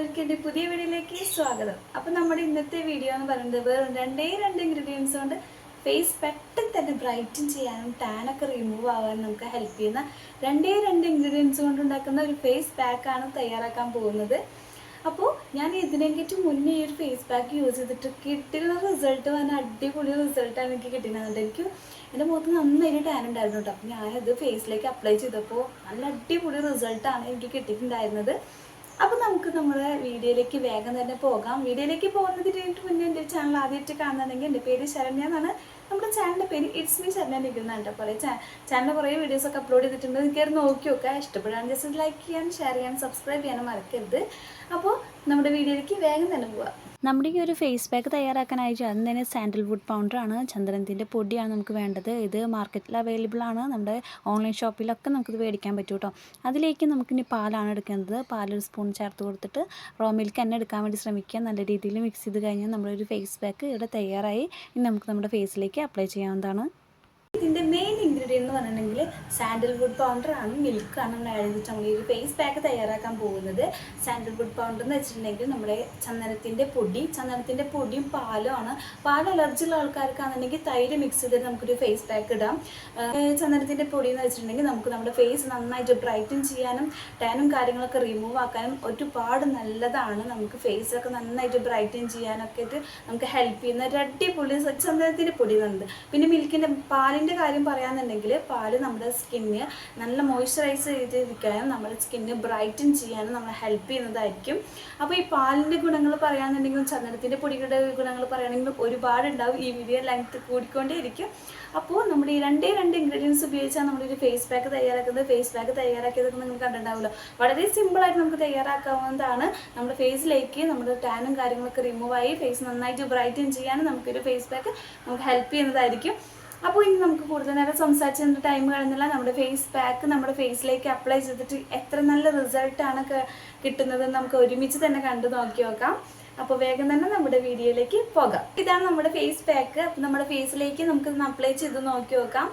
എല്ലാവർക്കും എന്റെ പുതിയ വീഡിയോയിലേക്ക് സ്വാഗതം. അപ്പോൾ നമ്മുടെ ഇന്നത്തെ വീഡിയോ എന്ന് പറയുന്നത് വെറും രണ്ടേ രണ്ട് ഇൻഗ്രീഡിയൻസ് കൊണ്ട് ഫേസ് പെട്ടെന്ന് തന്നെ ബ്രൈറ്റൻ ചെയ്യാനും ടാനൊക്കെ റിമൂവ് ആവാനും നമുക്ക് ഹെൽപ്പ് ചെയ്യുന്ന രണ്ടേ രണ്ട് ഇൻഗ്രീഡിയൻസ് കൊണ്ട് ഉണ്ടാക്കുന്ന ഒരു ഫേസ് പാക്കാണ് തയ്യാറാക്കാൻ പോകുന്നത്. അപ്പോൾ ഞാൻ ഇതിനെക്കിട്ട് മുന്നേ ഈ ഒരു ഫേസ് പാക്ക് യൂസ് ചെയ്തിട്ട് കിട്ടുന്ന റിസൾട്ട് വന്ന അടിപൊളി റിസൾട്ടാണ് എനിക്ക് കിട്ടുന്നത് എനിക്ക് എന്റെ മുഖത്ത് നന്നായിട്ട് ടാൻ ഉണ്ടായിരുന്നു കേട്ടോ. അപ്പോൾ ഞാനത് ഫേസിലേക്ക് അപ്ലൈ ചെയ്തപ്പോൾ നല്ല അടിപൊളി റിസൾട്ടാണ് എനിക്ക് കിട്ടിയിട്ടുണ്ടായിരുന്നത്. അപ്പോൾ നമുക്ക് നമ്മുടെ വീഡിയോയിലേക്ക് വേഗം തന്നെ പോകാം. വീഡിയോയിലേക്ക് പോകുന്നതിന് മുന്നേ എന്റെ ചാനൽ ആദ്യമായിട്ട് കാണുന്നുണ്ടെങ്കിൽ എന്റെ പേര് ശരണ്യ എന്നാണ്. നമ്മുടെ ചാനലിന്റെ പേര് ഇറ്റ്സ് മീ ചാനൽ ഇരിക്കുന്ന എന്റെ കുറേ ചാനലിൽ കുറേ വീഡിയോസൊക്കെ അപ്ലോഡ് ചെയ്തിട്ടുണ്ട്. കയറി നോക്കി നോക്കുക ഇഷ്ടപ്പെടുകയാണെങ്കിൽ ജസ്റ്റ് ലൈക്ക് ചെയ്യാൻ ഷെയർ ചെയ്യാൻ സബ്സ്ക്രൈബ് ചെയ്യാനും മറക്കരുത്. അപ്പോൾ നമ്മുടെ വീഡിയോയിലേക്ക് വേഗം തന്നെ പോവാം. നമ്മുടെ ഈ ഒരു ഫേസ് പാക്ക് തയ്യാറാക്കാനായിട്ട് അതിന് തന്നെ സാൻഡൽവുഡ് പൗഡറാണ് ചന്ദ്രനത്തിന്റെ പൊടിയാണ് നമുക്ക് വേണ്ടത്. ഇത് മാർക്കറ്റിൽ അവൈലബിൾ ആണ്. നമ്മുടെ ഓൺലൈൻ ഷോപ്പിലൊക്കെ നമുക്കിത് മേടിക്കാൻ പറ്റും കേട്ടോ അതിലേക്ക് നമുക്കിനി പാലാണ് എടുക്കുന്നത് പാലൊരു സ്പൂൺ ചേർത്ത് കൊടുത്തിട്ട് റോ മിൽക്ക് തന്നെ എടുക്കാൻ വേണ്ടി ശ്രമിക്കുക. നല്ല രീതിയിൽ മിക്സ് ചെയ്ത് കഴിഞ്ഞാൽ നമ്മുടെ ഒരു ഫേസ് പാക്ക് ഇവിടെ തയ്യാറായി. ഇനി നമുക്ക് നമ്മുടെ ഫേസിലേക്ക് അപ്ലൈ ചെയ്യാവുന്നതാണ്. ഇതിന്റെ മെയിൻ ഇൻഗ്രീഡിയന്റ് എന്ന് പറഞ്ഞിട്ടുണ്ടെങ്കിൽ സാൻഡൽവുഡ് പൗഡർ ആണ് മിൽക്കാണ് നമ്മൾ ആഡ് ചെയ്തിട്ട് നമ്മൾ ഈ ഒരു ഫേസ് പാക്ക് തയ്യാറാക്കാൻ പോകുന്നത്. സാൻഡൽവുഡ് പൗഡർ എന്ന് വെച്ചിട്ടുണ്ടെങ്കിൽ നമ്മുടെ ചന്ദനത്തിന്റെ പൊടി ചന്ദനത്തിന്റെ പൊടിയും പാലും ആണ്. പാൽ അലർജിയുള്ള ആൾക്കാർക്കാണെന്നുണ്ടെങ്കിൽ തൈര് മിക്സ് ചെയ്തിട്ട് നമുക്കൊരു ഫേസ് പാക്ക് ഇടാം. ചന്ദനത്തിന്റെ പൊടി എന്ന് വെച്ചിട്ടുണ്ടെങ്കിൽ നമുക്ക് നമ്മുടെ ഫേസ് നന്നായിട്ട് ബ്രൈറ്റൻ ചെയ്യാനും ടാനും കാര്യങ്ങളൊക്കെ റിമൂവ് ആക്കാനും ഒരുപാട് നല്ലതാണ്. നമുക്ക് ഫേസൊക്കെ നന്നായിട്ട് ബ്രൈറ്റൻ ചെയ്യാനൊക്കെ നമുക്ക് ഹെൽപ്പ് ചെയ്യുന്ന ഒരു അടിപൊളി ചന്ദനത്തിന്റെ പൊടി എന്നുണ്ട് പിന്നെ മിൽക്കിന്റെ പാലിന്റെ കാര്യം പറയാന്നുണ്ടെങ്കിൽ പാൽ നമ്മുടെ സ്കിന്നിന് നല്ല മോയ്സ്ചറൈസ് ചെയ്തിരിക്കാനും നമ്മുടെ സ്കിന്ന് ബ്രൈറ്റൻ ചെയ്യാനും നമ്മളെ ഹെൽപ്പ് ചെയ്യുന്നതായിരിക്കും. അപ്പോൾ ഈ പാലിന്റെ ഗുണങ്ങൾ പറയാന്നുണ്ടെങ്കിലും ചന്ദനത്തിന്റെ പൊടികളുടെ ഗുണങ്ങൾ പറയുകയാണെങ്കിലും ഒരുപാട് ഉണ്ടാവും ഈ വീഡിയോ ലെങ്ത് കൂടിക്കൊണ്ടേയിരിക്കും. അപ്പോൾ നമ്മുടെ ഈ രണ്ടേ രണ്ട് ഇൻഗ്രീഡിയൻസ് ഉപയോഗിച്ചാൽ നമ്മുടെ ഒരു ഫേസ് പാക്ക് തയ്യാറാക്കുന്നത്. ഫേസ് പാക്ക് തയ്യാറാക്കിയതൊക്കെ നിങ്ങൾ കണ്ടിട്ടുണ്ടാവുമല്ലോ. വളരെ സിമ്പിളായിട്ട് നമുക്ക് തയ്യാറാക്കാവുന്നതാണ്. നമ്മുടെ ഫേസിലേക്ക് നമ്മുടെ ടാനും കാര്യങ്ങളൊക്കെ റിമൂവ് ആയി ഫേസ് നന്നായിട്ട് ബ്രൈറ്റൻ ചെയ്യാനും നമുക്കൊരു ഫേസ് പാക്ക് നമുക്ക് ഹെൽപ്പ് ചെയ്യുന്നതായിരിക്കും. അപ്പോൾ ഇനി നമുക്ക് കൂടുതൽ നേരം സംസാരിച്ച് ടൈം കളഞ്ഞില്ല നമ്മുടെ ഫേസ് പാക്ക് നമ്മുടെ ഫേസിലേക്ക് അപ്ലൈ ചെയ്തിട്ട് എത്ര നല്ല റിസൾട്ടാണ് കിട്ടുന്നത് നമുക്ക് ഒരുമിച്ച് തന്നെ കണ്ടു നോക്കി നോക്കാം. അപ്പോൾ വേഗം തന്നെ നമ്മുടെ വീഡിയോയിലേക്ക് പോകാം. ഇതാണ് നമ്മുടെ ഫേസ് പാക്ക് അപ്പോൾ നമ്മുടെ ഫേസിലേക്ക് നമുക്ക് അപ്ലൈ ചെയ്ത് നോക്കി നോക്കാം.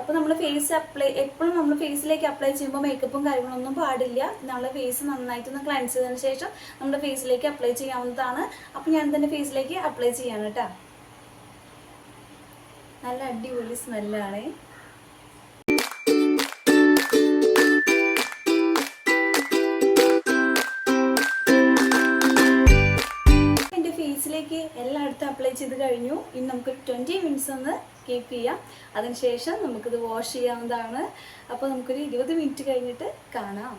അപ്പോൾ നമ്മൾ ഫേസ് അപ്ലൈ എപ്പോഴും നമ്മൾ ഫേസിലേക്ക് അപ്ലൈ ചെയ്യുമ്പോൾ മേക്കപ്പും കാര്യങ്ങളൊന്നും പാടില്ല. നമ്മളെ ഫേസ് നന്നായിട്ടൊന്ന് ക്ലൻസ് ചെയ്തതിന് ശേഷം നമ്മുടെ ഫേസിലേക്ക് അപ്ലൈ ചെയ്യാവുന്നതാണ്. അപ്പോൾ ഞാൻ തന്നെ ഫേസിലേക്ക് അപ്ലൈ ചെയ്യാണ് കേട്ടോ നല്ല അടിപൊളി സ്മെല്ലാണ്. എന്റെ ഫേസിലേക്ക് എല്ലായിടത്തും അപ്ലൈ ചെയ്ത് കഴിഞ്ഞു. ഇനി നമുക്ക് ട്വന്റി മിനിറ്റ്സ് ഒന്ന് കീപ്പ് ചെയ്യാം. അതിനുശേഷം നമുക്കിത് വാഷ് ചെയ്യാവുന്നതാണ്. അപ്പോൾ നമുക്കൊരു ഇരുപത് മിനിറ്റ് കഴിഞ്ഞിട്ട് കാണാം.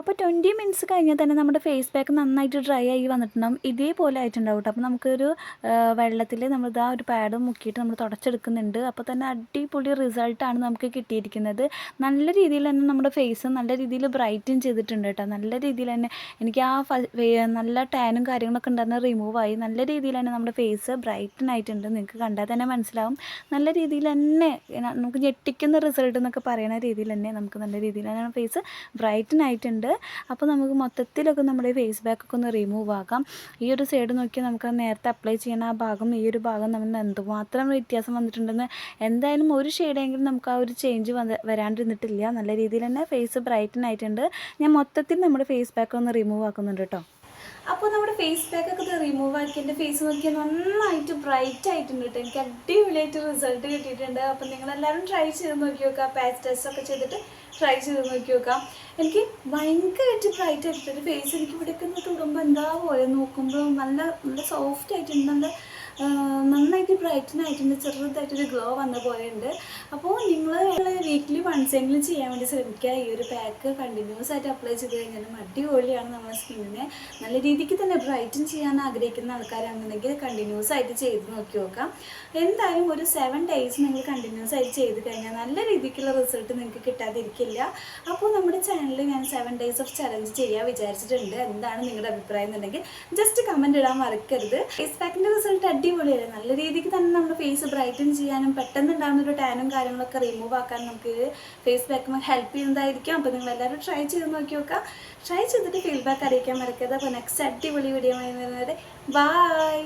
അപ്പോൾ ട്വന്റി മിനിറ്റ്സ് കഴിഞ്ഞാൽ തന്നെ നമ്മുടെ ഫേസ് പാക്ക് നന്നായിട്ട് ഡ്രൈ ആയി വന്നിട്ടുണ്ടാവും. ഇതേപോലെ ആയിട്ടുണ്ടാവും അപ്പോൾ നമുക്കൊരു വെള്ളത്തിൽ നമ്മളിതാ ഒരു പാഡ് മുക്കിയിട്ട് നമ്മൾ തുടച്ചെടുക്കുന്നുണ്ട്. അപ്പോൾ തന്നെ അടിപൊളി റിസൾട്ടാണ് നമുക്ക് കിട്ടിയിരിക്കുന്നത്. നല്ല രീതിയിൽ തന്നെ നമ്മുടെ ഫേസ് നല്ല രീതിയിൽ ബ്രൈറ്റൻ ചെയ്തിട്ടുണ്ട് കേട്ടോ നല്ല രീതിയിൽ തന്നെ എനിക്ക് ആ നല്ല ടാനും കാര്യങ്ങളൊക്കെ ഉണ്ടായിരുന്ന റിമൂവ് ആയി. നല്ല രീതിയിൽ തന്നെ നമ്മുടെ ഫേസ് ബ്രൈറ്റൻ ആയിട്ടുണ്ട്. നിങ്ങൾക്ക് കണ്ടാൽ തന്നെ മനസ്സിലാവും. നല്ല രീതിയിൽ തന്നെ നമുക്ക് ഞെട്ടിക്കുന്ന റിസൾട്ട് എന്നൊക്കെ പറയുന്ന രീതിയിൽ തന്നെ നമുക്ക് നല്ല രീതിയിൽ തന്നെ ഫേസ് ബ്രൈറ്റൻ ആയിട്ടുണ്ട്. അപ്പോൾ നമുക്ക് മൊത്തത്തിലൊക്കെ നമ്മുടെ ഫേസ് ബാക്കൊക്കെ ഒന്ന് റിമൂവ് ആക്കാം ഈ ഒരു സൈഡ് നോക്കിയാൽ നമുക്ക് നേരത്തെ അപ്ലൈ ചെയ്യുന്ന ആ ഭാഗം ഈ ഒരു ഭാഗം നമ്മൾ എന്തുമാത്രം വ്യത്യാസം വന്നിട്ടുണ്ടെന്ന് എന്തായാലും ഒരു ഷെയ്ഡെങ്കിലും നമുക്ക് ആ ഒരു ചേഞ്ച് വരാണ്ടിരുന്നിട്ടില്ല. നല്ല രീതിയിൽ തന്നെ ഫേസ് ബ്രൈറ്റൻ ആയിട്ടുണ്ട്. ഞാൻ മൊത്തത്തിൽ നമ്മുടെ ഫേസ് ബാക്ക് ഒന്ന് റിമൂവ് ആക്കുന്നുണ്ട് കേട്ടോ. അപ്പോൾ നമ്മുടെ ഫേസ് പാക്ക് ഒക്കെ റിമൂവ് ആക്കി എന്റെ ഫേസ് നോക്കിയാൽ നന്നായിട്ട് ബ്രൈറ്റ് ആയിട്ടുണ്ട് കേട്ടോ. എനിക്ക് അടിപൊളിയായിട്ട് റിസൾട്ട് കിട്ടിയിട്ടുണ്ട്. അപ്പോൾ നിങ്ങളെല്ലാവരും ട്രൈ ചെയ്ത് നോക്കി നോക്കുക പാച്ച് ടെസ്റ്റ് ഒക്കെ ചെയ്തിട്ട് ട്രൈ ചെയ്ത് നോക്കി നോക്കാം. എനിക്ക് ഭയങ്കരമായിട്ട് ബ്രൈറ്റ് ആയിട്ടുണ്ട്. ഫേസ് എനിക്ക് ഇവിടെയൊക്കെ ഒന്ന് തൊടുമ്പോൾ എന്താ പോലെ നോക്കുമ്പോൾ നല്ല നല്ല സോഫ്റ്റ് ആയിട്ടുണ്ട്. നല്ല നന്നായിട്ട് ബ്രൈറ്റൻ ആയിട്ടുണ്ട് ചെറുതായിട്ടൊരു ഗ്ലോ വന്ന പോലെ ഉണ്ട് അപ്പോൾ നിങ്ങൾ വീക്കിലി വൺസ് എങ്കിലും ചെയ്യാൻ വേണ്ടി ശ്രമിക്കുക. ഈ ഒരു പാക്ക് കണ്ടിന്യൂസ് ആയിട്ട് അപ്ലൈ ചെയ്ത് കഴിഞ്ഞാൽ അടിപൊളിയാണ് നമ്മുടെ സ്കിന്നിനെ നല്ല രീതിക്ക് തന്നെ ബ്രൈറ്റൻ ചെയ്യാൻ ആഗ്രഹിക്കുന്ന ആൾക്കാരാണെന്നുണ്ടെങ്കിൽ കണ്ടിന്യൂസ് ആയിട്ട് ചെയ്ത് നോക്കി നോക്കാം. എന്തായാലും ഒരു സെവൻ ഡേയ്സ് നിങ്ങൾ കണ്ടിന്യൂസ് ആയിട്ട് ചെയ്ത് കഴിഞ്ഞാൽ നല്ല രീതിക്കുള്ള റിസൾട്ട് നിങ്ങൾക്ക് കിട്ടാതിരിക്കില്ല. അപ്പോൾ നമ്മുടെ ചാനലിൽ ഞാൻ സെവൻ ഡേയ്സ് ഓഫ് ചലഞ്ച് ചെയ്യാൻ വിചാരിച്ചിട്ടുണ്ട്. എന്താണ് നിങ്ങളുടെ അഭിപ്രായം എന്നുണ്ടെങ്കിൽ ജസ്റ്റ് കമന്റ് ഇടാൻ മറക്കരുത്. ഫേസ് പാക്കിന്റെ റിസൾട്ട് അടിപൊളിയല്ലേ നല്ല രീതിക്ക് തന്നെ നമ്മുടെ ഫേസ് ബ്രൈറ്റൻ ചെയ്യാനും പെട്ടെന്ന് ഉണ്ടാകുന്ന ഒരു ടാനും കാര്യങ്ങളൊക്കെ റിമൂവ് ആക്കാൻ നമുക്ക് ഫേസ് പാക്ക് ഹെൽപ്പ് ചെയ്യുന്നതായിരിക്കും. അപ്പോൾ നിങ്ങൾ എല്ലാവരും ട്രൈ ചെയ്ത് നോക്കി നോക്കാം ട്രൈ ചെയ്തിട്ട് ഫീഡ്ബാക്ക് അറിയിക്കാൻ മറക്കരുത്. അപ്പോൾ നെക്സ്റ്റ് അടിപൊളി വീഡിയോ ആയി വരുന്നത് ബൈ